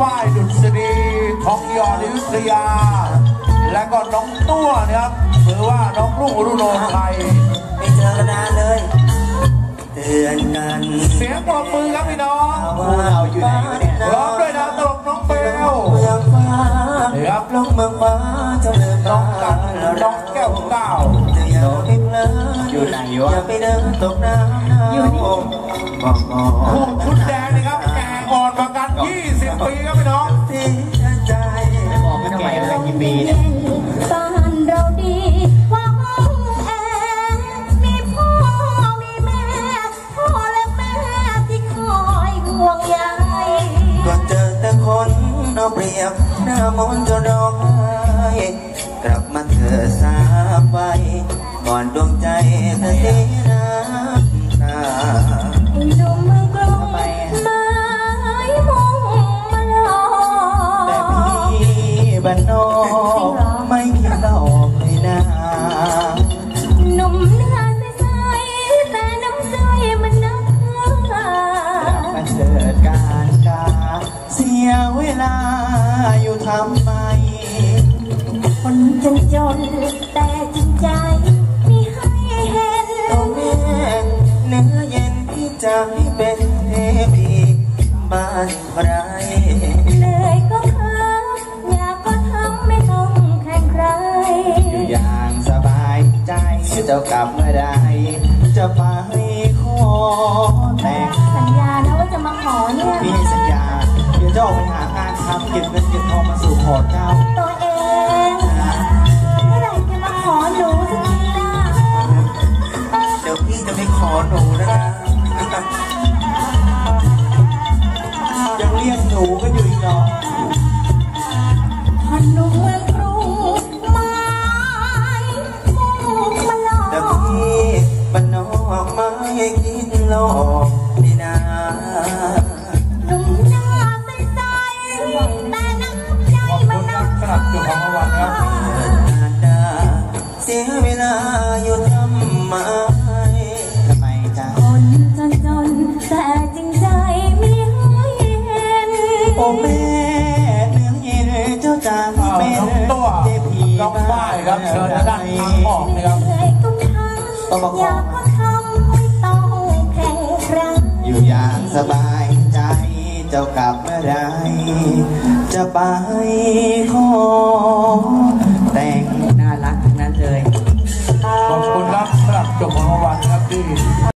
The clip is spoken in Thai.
ฝ้ายดุษฎีทองหยอดอยุธยา และก็น้องตัวนะครับหรือว่าน้องรุ่งอรุโนไทยไม่เจอกันนานเลยเตือนกันเสียงปรบมือครับพี่น้องว่าเราอยู่ไหนเนี่ยร้องด้วยนะตลกน้องเบลเมืองฟ้าครับลงเมืองฟ้าเจะเดินน้องกันน้องแก้วเก้าจะอย่าไปเพลินอยู่ไหนวะอย่าไปเดินตกน้ำอยู่นี่ เอาเปรียบหน้ามนต์จะร้องไห้กลับมาเธอสาไปก่อนดวงใจเธอเสียน้ำตาไอ้หนุ่มเมืองกรุงไม้มุ่งมาหลอแต่กพี่บ้านนอก อยู่ทำไม คนจนจนแต่จริงใจไม่ให้เห็นโอ้แม่เนื้อเย็นที่จะให้เป็นเทพีบ้านใครเหนื่อยก็ค้างอยากก็ทำไม่ต้องแข่งใคร อยู่อย่างสบายใจเจ้ากลับเมื่อใดจะไปขอแต่งสัญญานะว่าจะมาขอเนี่ยพี่ให้สัญญาเดี๋ยวจะออกไปหา งานทำเก็บเงินเก็บทองมาสู่ขอเจ้าตัวเองเมื่อไหร่จะมาขอหนูสักทีล่ะเดี๋ยวพี่จะไปขอหนูนะยังเรียกหนูกันอยู่อีกเหรอพอหนุ่มเมืองกรุงไม้มุ่งมาหลอแต่กพี่บ้านนอกไม่คิดหลอก ตัวน้องฝ้ายครับเชิญด้านทางออกนะครับเหนื่อย่าก็ทำไม่ต้องแข่งอยู่อย่างสบายใจเจ้ากลับเมื่อไรจะไปขอแต่ง